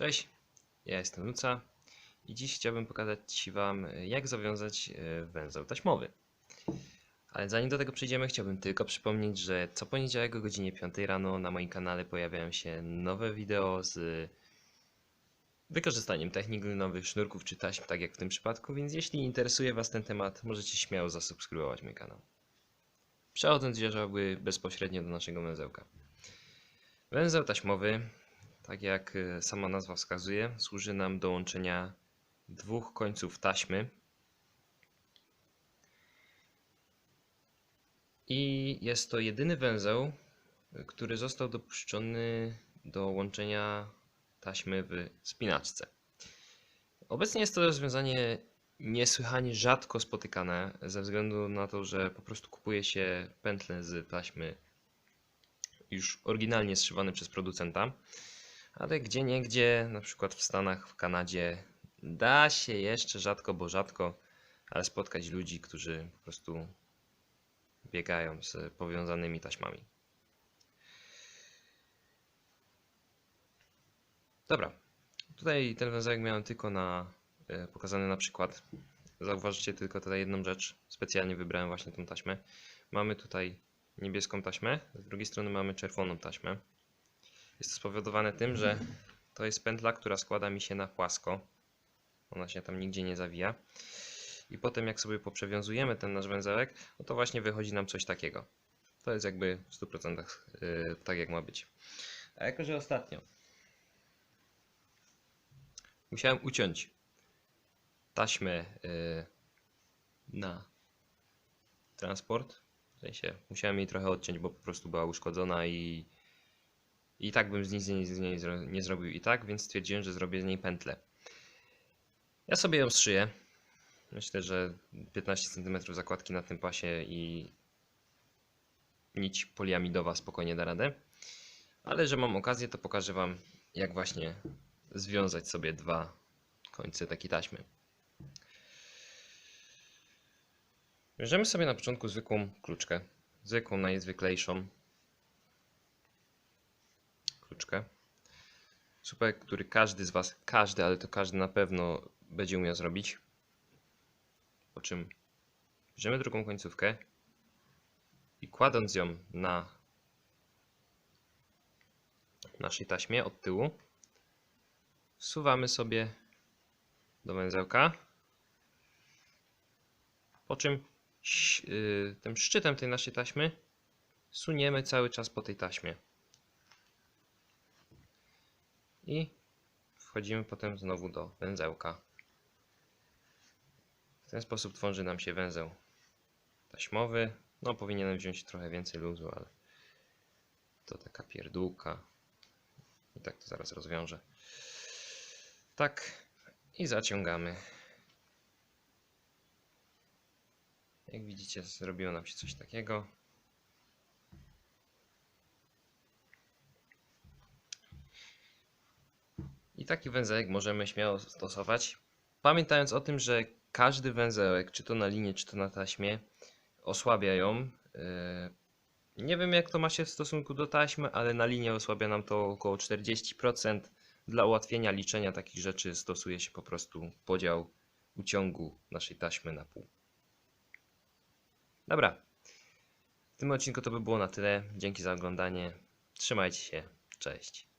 Cześć, ja jestem Luca i dziś chciałbym pokazać Wam, jak zawiązać e, węzeł taśmowy. Ale zanim do tego przejdziemy, chciałbym tylko przypomnieć, że co poniedziałek o godzinie 5 rano na moim kanale pojawiają się nowe wideo z wykorzystaniem technik nowych sznurków czy taśm, tak jak w tym przypadku, więc jeśli interesuje Was ten temat, możecie śmiało zasubskrybować mój kanał. Przechodząc wjeżdżałby bezpośrednio do naszego węzełka. Węzeł taśmowy tak jak e, sama nazwa wskazuje, służy nam do łączenia dwóch końców taśmy. I jest to jedyny węzeł, e, który został dopuszczony do łączenia taśmy w spinaczce. Obecnie jest to rozwiązanie niesłychanie rzadko spotykane, ze względu na to, że po prostu kupuje się pętle z taśmy już oryginalnie zszywane przez producenta ale gdzie niegdzie, na przykład w Stanach, w Kanadzie, da się jeszcze rzadko, bo rzadko, ale spotkać ludzi, którzy po prostu biegają z powiązanymi taśmami. Dobra, tutaj ten węzełek miałem tylko na e, pokazany na przykład. Zauważycie tylko tutaj jedną rzecz. Specjalnie wybrałem właśnie tą taśmę. Mamy tutaj niebieską taśmę, z drugiej strony mamy czerwoną taśmę. Jest to spowodowane tym, że to jest pętla, która składa mi się na płasko. Ona się tam nigdzie nie zawija. I potem jak sobie poprzewiązujemy ten nasz węzełek, no to właśnie wychodzi nam coś takiego. To jest jakby w 100% yy, tak jak ma być. A jako, że ostatnio musiałem uciąć taśmę yy, na transport, w sensie musiałem jej trochę odciąć, bo po prostu była uszkodzona i i tak bym z niej nie zrobił i tak, więc stwierdziłem, że zrobię z niej pętlę. Ja sobie ją zszyję. Myślę, że 15 cm zakładki na tym pasie i nić poliamidowa spokojnie da radę. Ale że mam okazję, to pokażę Wam, jak właśnie związać sobie dwa końce takiej taśmy. Bierzemy sobie na początku zwykłą kluczkę, zwykłą, najzwyklejszą, kluczkę. Słupek, który każdy z Was, każdy, ale to każdy na pewno będzie umiał zrobić. Po czym bierzemy drugą końcówkę i kładąc ją na naszej taśmie od tyłu, wsuwamy sobie do węzełka. Po czym y, tym szczytem tej naszej taśmy suniemy cały czas po tej taśmie i wchodzimy potem znowu do węzełka. W ten sposób tworzy nam się węzeł taśmowy. No powinienem wziąć trochę więcej luzu, ale to taka pierdółka. I tak to zaraz rozwiążę. Tak i zaciągamy. Jak widzicie zrobiło nam się coś takiego. Taki węzełek możemy śmiało stosować, pamiętając o tym, że każdy węzełek, czy to na linie, czy to na taśmie, osłabia ją. E, nie wiem jak to ma się w stosunku do taśmy, ale na linie osłabia nam to około 40%. Dla ułatwienia liczenia takich rzeczy stosuje się po prostu podział uciągu naszej taśmy na pół. Dobra. W tym odcinku to by było na tyle. Dzięki za oglądanie. Trzymajcie się. Cześć.